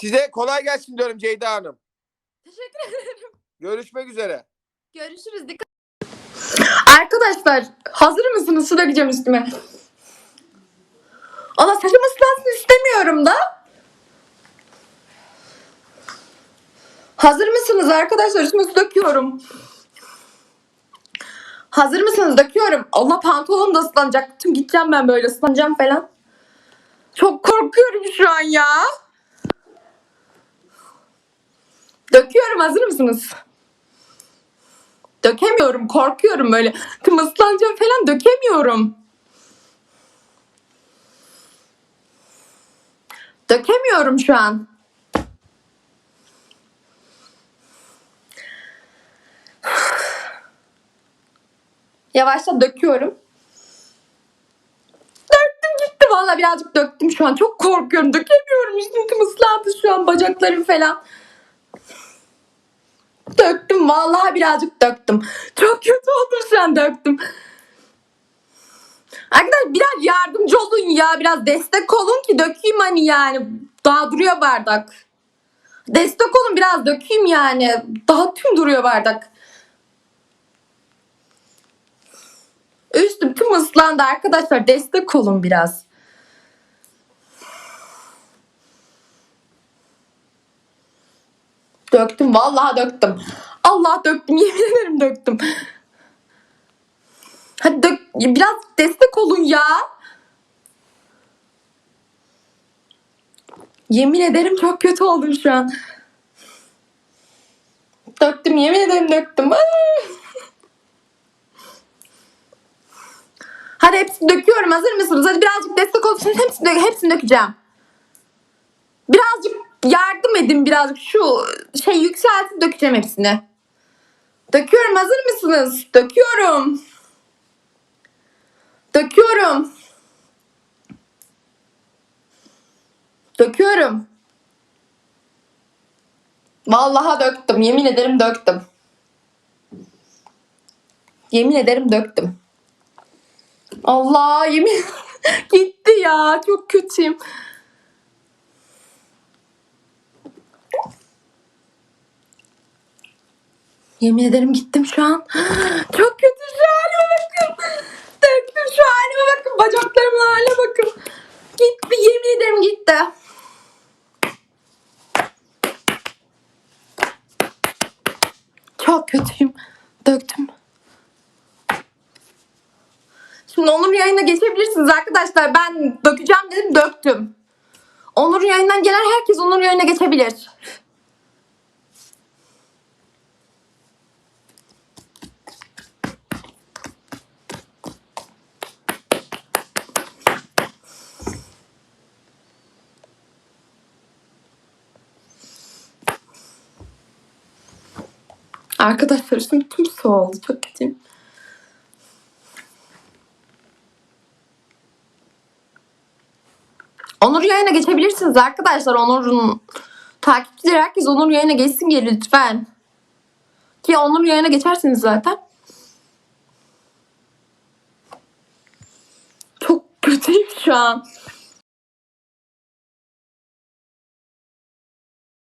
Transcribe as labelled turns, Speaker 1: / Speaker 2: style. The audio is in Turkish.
Speaker 1: Size kolay gelsin diyorum Ceyda Hanım.
Speaker 2: Teşekkür ederim.
Speaker 1: Görüşmek üzere.
Speaker 2: Görüşürüz. Dikkat. Arkadaşlar hazır mısınız? Su dökeceğim üstüme. Allah saçım ıslansın istemiyorum da. Hazır mısınız arkadaşlar? Üstüme su döküyorum. Hazır mısınız? Döküyorum. Allah pantolonum da ıslanacak. Tüm gideceğim ben böyle ıslanacağım falan. Çok korkuyorum şu an ya. Döküyorum. Hazır mısınız? Dökemiyorum. Korkuyorum böyle. Tüm ıslanacağım falan dökemiyorum. Dökemiyorum şu an. Yavaşça döküyorum. Döktüm gitti valla birazcık döktüm şu an. Çok korkuyorum. Dökemiyorum. Üstüm tüm ıslandı şu an bacaklarım falan. Vallahi birazcık döktüm. Çok kötü oldum şu an döktüm. Arkadaşlar biraz yardımcı olun ya. Biraz destek olun ki dökeyim hani yani. Daha duruyor bardak. Destek olun biraz dökeyim yani. Daha tüm duruyor bardak. Üstüm tüm ıslandı arkadaşlar. Destek olun biraz. Döktüm vallahi döktüm. Allah döktüm yemin ederim döktüm. Hadi dök biraz destek olun ya. Yemin ederim çok kötü oldum şu an. Döktüm yemin ederim döktüm. Hadi hepsini döküyorum. Hazır mısınız? Hadi birazcık destek. Şimdi hepsini, dök- hepsini dökeceğim. Birazcık yardım edin birazcık. Şu şey yükseltin dökeceğim hepsini. Döküyorum. Hazır mısınız? Döküyorum. Döküyorum. Döküyorum. Vallahi döktüm. Yemin ederim döktüm. Yemin ederim döktüm. Allah yemin gitti ya. Çok kötüyüm. Yemin ederim gittim şu an. Çok kötü şu halime bakın. Döktüm şu halime bakın. Bacaklarımın haline bakın. Gitti yemin ederim gitti. Çok kötüyüm. Döktüm. Şimdi Onur yayına geçebilirsiniz arkadaşlar. Ben dökeceğim dedim döktüm. Onur yayından gelen herkes Onur yayına geçebilir. Arkadaşlar üstüm tüm su oldu. Çok kötüyüm. Onur yayına geçebilirsiniz arkadaşlar. Onur'un takipçileri herkes Onur yayına geçsin geri lütfen. Ki Onur yayına geçersiniz zaten. Çok kötüyüm şu an.